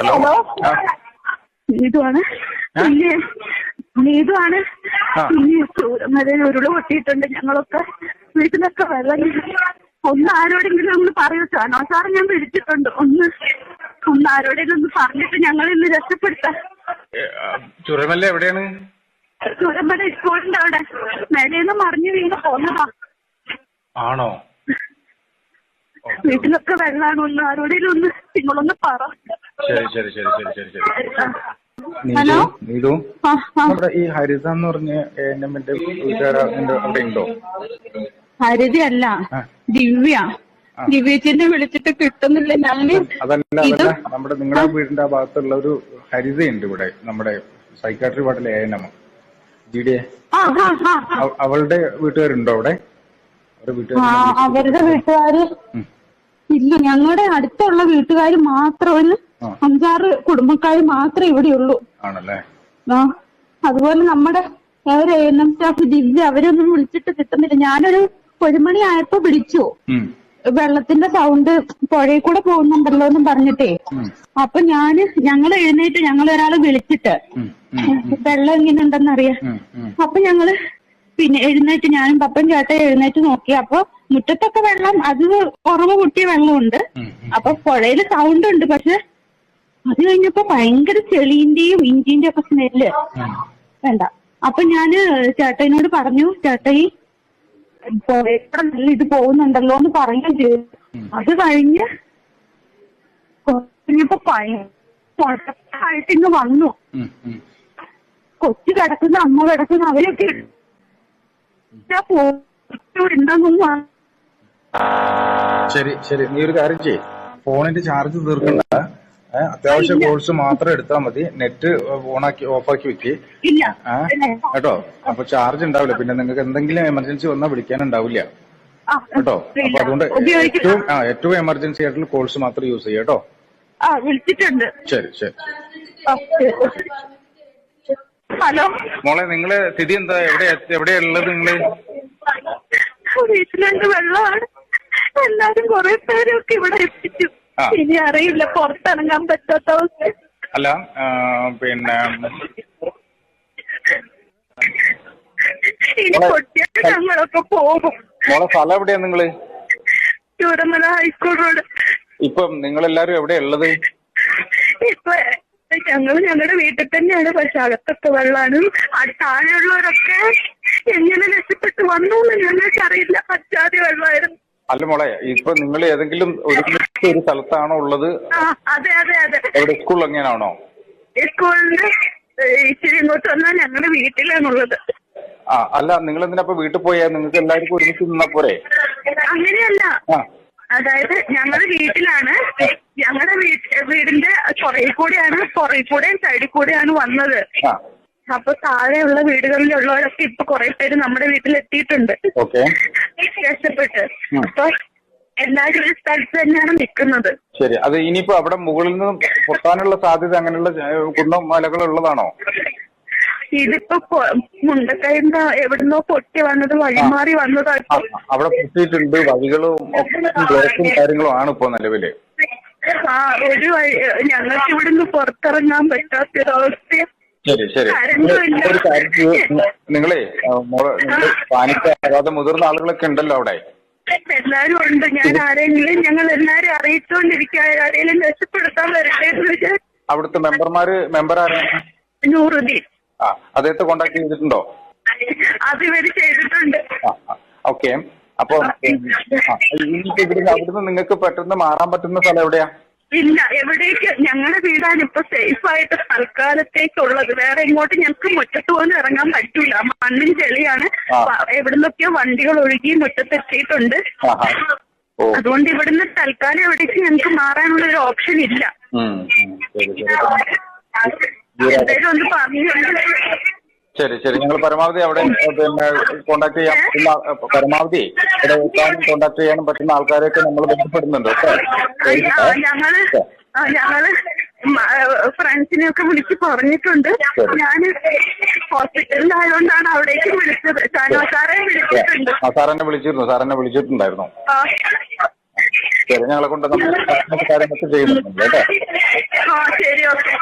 Hello? നീതുവാണ്. ആ? പിന്നെ നീതുവാണ്. പിന്നെ ഉരുൾ പൊട്ടിയിട്ടുണ്ട് ഞങ്ങളൊക്കെ. വീട്ടിലൊക്കെ വെള്ളം ഒന്ന് ആരോടെങ്കിലും ഒന്ന് പറയൂ സാനോ സാർ ഞാൻ വിളിച്ചിട്ടുണ്ട്. ഒന്ന് ഒന്ന് ആരോടെങ്കിലും ഒന്ന് പറഞ്ഞിട്ട് ഞങ്ങൾ ഇന്ന് രക്ഷപ്പെടുത്താം ചുരമല്ല എവിടെയാണ്? ചൂരമല സ്കൂളിന്റെ അവിടെ. മേലേന്ന് മറിഞ്ഞു വീണ് പോന്നതാ. ആണോ? വീട്ടിലൊക്കെ വെള്ളമാണ് ഒന്ന് ആരോടെങ്കിലും ഒന്ന് നിങ്ങളൊന്ന് പറ. ശരി ശരി ശരി ശരി ശരി ശരി. ഹലോ? നീതു. നമ്മുടെ ഈ ഹരിത എന്ന് പറഞ്ഞ എന്റെ വീട്ടുകാരാ നിന്റെ അവിടെ ഉണ്ടോ? ഹരിതയല്ല അല്ല ദിവ്യ. ദിവ്യച്ചിനെ വിളിച്ചിട്ട് കിട്ടുന്നില്ല ഞാൻ. അതല്ല അതല്ല. നമ്മുടെ നിങ്ങളുടെ വീടിന്റെ ആ ഭാഗത്തുള്ള ഒരു ഹരിതയുണ്ട് ഇവിടെ നമ്മുടെ സൈക്കാട്രി വാർഡിലെ A N M G D A. അവളുടെ വീട്ടുകാരുണ്ടോ അവിടെ? അവരുടെ ആ വീട്ടുകാർ അവരുടെ വീട്ടുകാര്. ഇല്ല ഞങ്ങളുടെ അടുത്തുള്ള വീട്ടുകാർ മാത്രമാണ് അഞ്ചാറ് കുടുംബക്കാർ മാത്രമേ ഇവിടെയുള്ളൂ ആണല്ലേ ആ അതുപോലെ നമ്മുടെ ഒരു A N M staff Divya അവരൊന്നും വിളിച്ചിട്ട് കിട്ടുന്നില്ല ഞാനൊരു ഒരു മണി ആയപ്പോ വിളിച്ചു വെള്ളത്തിന്റെ സൗണ്ട് പുഴയിൽ കൂടെ പോകുന്നുണ്ടല്ലോ എന്നും പറഞ്ഞിട്ടേ. അപ്പൊ ഞാൻ ഞങ്ങൾ എഴുന്നേറ്റ് ഞങ്ങൾ ഒരാളെ വിളിച്ചിട്ട്. വെള്ളം എങ്ങനെ ഉണ്ടെന്നറിയാം ഉം. ഉം. അപ്പൊ ഞങ്ങൾ പിന്നെ എഴുന്നേറ്റ് ഞാനും പപ്പൻ ചേട്ടൻ എഴുന്നേറ്റ് നോക്കി. അപ്പൊ മുറ്റത്തൊക്കെ വെള്ളം അത് ഉറവ് പൊട്ടിയ വെള്ളമുണ്ട്. അപ്പൊ പുഴയിൽ സൗണ്ട് ഉണ്ട്. പക്ഷെ അത് കഴിഞ്ഞപ്പോ ഭയങ്കര ചെളീന്റെയും ഇഞ്ചിന്റെ ഒക്കെ സ്മെല്ല്. വേണ്ട. അപ്പൊ ഞാൻ ചേട്ടനോട് പറഞ്ഞു ചേട്ടായി എത്ര നല്ല ഇത് പോകുന്നുണ്ടല്ലോ എന്ന് പറയുകയും ചെയ്തു. അത് കഴിഞ്ഞ് കഴിഞ്ഞപ്പോ ഭയങ്കരമായിട്ട് ഇങ്ങ് വന്നു. കൊച്ചു കിടക്കുന്ന അമ്മ കിടക്കുന്ന അവരൊക്കെ ഞാൻ ശരി ശരി. നീ ഒരു കാര്യം ചെയ്യ്. ഫോണിന്റെ ചാർജ് തീർക്കണ്ട. അത്യാവശ്യ കോഴ്സ് മാത്രം എടുത്താൽ മതി. നെറ്റ് ഓണാക്കി ഓഫാക്കി വെക്ക്. കേട്ടോ? അപ്പൊ ചാർജ് ഉണ്ടാവില്ല. പിന്നെ നിങ്ങൾക്ക് എന്തെങ്കിലും എമർജൻസി വന്നാൽ വിളിക്കാനുണ്ടാവില്ല. കേട്ടോ? അപ്പൊ. അതുകൊണ്ട് ഏറ്റവും ആ ഏറ്റവും എമർജൻസി ആയിട്ടുള്ള കോഴ്സ് മാത്രം യൂസ് ചെയ്യാം കേട്ടോ? വിളിച്ചിട്ടുണ്ട്. ശരി ശരി. ഹലോ. മോളെ നിങ്ങൾ സ്ഥിതി എന്താ? എവിടെ എവിടെയാ ഉള്ളത് നിങ്ങൾ? വീട്ടിലുണ്ട് വെള്ളമാണ്. എല്ലാരും കുറെ പേരൊക്കെ ഇവിടെ എത്തിച്ചു. ഇനി അറിയില്ല പുറത്തിറങ്ങാൻ പറ്റാത്ത അവസ്ഥ അല്ല പിന്നെ ഇനി പൊട്ടിയാൽ ഞങ്ങളൊക്കെ പോകും. മോളെ സ്ഥലം എവിടെയാ നിങ്ങൾ? Chooramala high school road. ഇപ്പം നിങ്ങളെല്ലാരും എവിടെയാ ഉള്ളത്? ഇപ്പൊ ഞങ്ങൾ ഞങ്ങളുടെ വീട്ടിൽ തന്നെയാണ് പക്ഷെ അകത്തൊക്കെ വെള്ളമാണ് ആ താഴെയുള്ളവരൊക്കെ എങ്ങനെ രക്ഷപ്പെട്ട് വന്നു എന്ന് ഞങ്ങൾക്ക് അറിയില്ല. പറ്റാതെ വെള്ളമായിരുന്നു അല്ല മോളെ ഇപ്പൊ നിങ്ങൾ ഏതെങ്കിലും ഒരു ഒരു സ്ഥലത്താണോ ഉള്ളത്? അതെ അതെ അതെ. എവിടെ? സ്കൂൾ എങ്ങനെയാണോ? സ്കൂളിന്റെ ഇച്ചിരി ഇങ്ങോട്ട് വന്നാൽ ഞങ്ങളുടെ വീട്ടിലാണുള്ളത്. ആ അല്ല നിങ്ങൾ എന്തിനാ വീട്ടിൽ പോയാ? നിങ്ങൾക്ക് എല്ലാവർക്കും ഒരുമിച്ച് നിന്നാ പോരെ? അങ്ങനെയല്ല. അതായത് ഞങ്ങളുടെ വീട്ടിലാണ്. ഞങ്ങളുടെ വീടിന്റെ പുറകിൽ കൂടെയാണ് പുറകിൽ കൂടെയും സൈഡിൽ കൂടെയാണ് വന്നത്. അപ്പൊ താഴെയുള്ള വീടുകളിലുള്ളവരൊക്കെ ഇപ്പൊ കുറെ പേര് നമ്മുടെ വീട്ടിൽ എത്തിയിട്ടുണ്ട് ഓക്കെ. രക്ഷപ്പെട്ട്. അപ്പൊ എല്ലാവരും ഒരു സ്ഥലത്ത് തന്നെയാണ് നിൽക്കുന്നത്. ശരി. അത് ഇനിയിപ്പോ അവിടെ മുകളിൽ നിന്ന് പൊട്ടാനുള്ള സാധ്യത അങ്ങനെയുള്ള കുന്നും കുന്നം മലകൾ ഉള്ളതാണോ ഇതിപ്പോ മുണ്ടക്കൈ എവിടുന്നോ പൊട്ടി വന്നത് വഴിമാറി വന്നതാ ആ, അവിടെ പൊട്ടിയിട്ടുണ്ട് വഴികളും ഒക്കെ ബ്ലോക്കും കാര്യങ്ങളും ആണ് ഇപ്പൊ നിലവിൽ. ആ ഒരു വഴി ഞങ്ങൾക്ക് ഇവിടുന്ന് പുറത്തിറങ്ങാൻ പറ്റാത്തൊരവസ്ഥ ശരി ശരി. ഒരു നിങ്ങളെ പാനിക്കാതെ മുതിർന്ന ആളുകളൊക്കെ ഉണ്ടല്ലോ അവിടെ? എല്ലാരും ഉണ്ട്. ഞാൻ ആരെങ്കിലും ഞങ്ങൾ എല്ലാരും അറിയിച്ചുകൊണ്ടിരിക്കുക ആരെങ്കിലും രക്ഷപ്പെടുത്താൻ വരട്ടെ എന്ന് വിചാരിച്ചു. അവിടുത്തെ മെമ്പർമാര് മെമ്പർ ആരാണ്? നൂറുദ്ദീൻ ആ അദ്ദേഹത്തെ കോണ്ടാക്ട് ചെയ്തിട്ടുണ്ടോ? അത് ഇവർ ചെയ്തിട്ടുണ്ട്. ഓക്കെ അപ്പൊ അവിടുന്ന് നിങ്ങൾക്ക് പെട്ടെന്ന് മാറാൻ പറ്റുന്ന സ്ഥലം എവിടെയാ? ഇല്ല എവിടേക്ക്? ഞങ്ങളുടെ വീടാണ് ഇപ്പൊ സേഫ് ആയിട്ട് തൽക്കാലത്തേക്കുള്ളത്. വേറെ ഇങ്ങോട്ട് ഞങ്ങൾക്ക് മുറ്റത്ത് പോലും ഇറങ്ങാൻ പറ്റൂല. മണ്ണും ചെളിയാണ്. എവിടുന്നൊക്കെയോ വണ്ടികൾ ഒഴുകി മുറ്റത്തെത്തിയിട്ടുണ്ട് എത്തിയിട്ടുണ്ട്. അതുകൊണ്ട് ഇവിടുന്ന് തൽക്കാലം എവിടേക്ക് ഞങ്ങൾക്ക് മാറാനുള്ള ഒരു ഓപ്ഷൻ ഇല്ല. ശരി ശരി. ഞങ്ങൾ പരമാവധി അവിടെ പിന്നെ കോണ്ടാക്ട് ചെയ്യാൻ പറ്റുന്ന പരമാവധി ഇവിടെ എത്താനും കോണ്ടാക്ട് ചെയ്യാനും പറ്റുന്ന ആൾക്കാരെയൊക്കെ നമ്മൾ ബന്ധപ്പെടുന്നുണ്ട് ഞങ്ങൾ ഞങ്ങൾ ഫ്രണ്ട്സിനെ ഒക്കെ വിളിച്ച് പറഞ്ഞിട്ടുണ്ട്. ഞാൻ ഹോസ്പിറ്റലിലായതുകൊണ്ടാണ് അവിടേക്ക് വിളിച്ചത്. സാറിനെ സാറെ വിളിച്ചിട്ടുണ്ട്. സാറെന്നെ വിളിച്ചിരുന്നു സാറെന്നെ വിളിച്ചിട്ടുണ്ടായിരുന്നു. ശരി ഞങ്ങളെ കൊണ്ട് നമ്മൾ കാര്യങ്ങളൊക്കെ ചെയ്യുന്നുണ്ട് കേട്ടോ ശരി ഓക്കെ.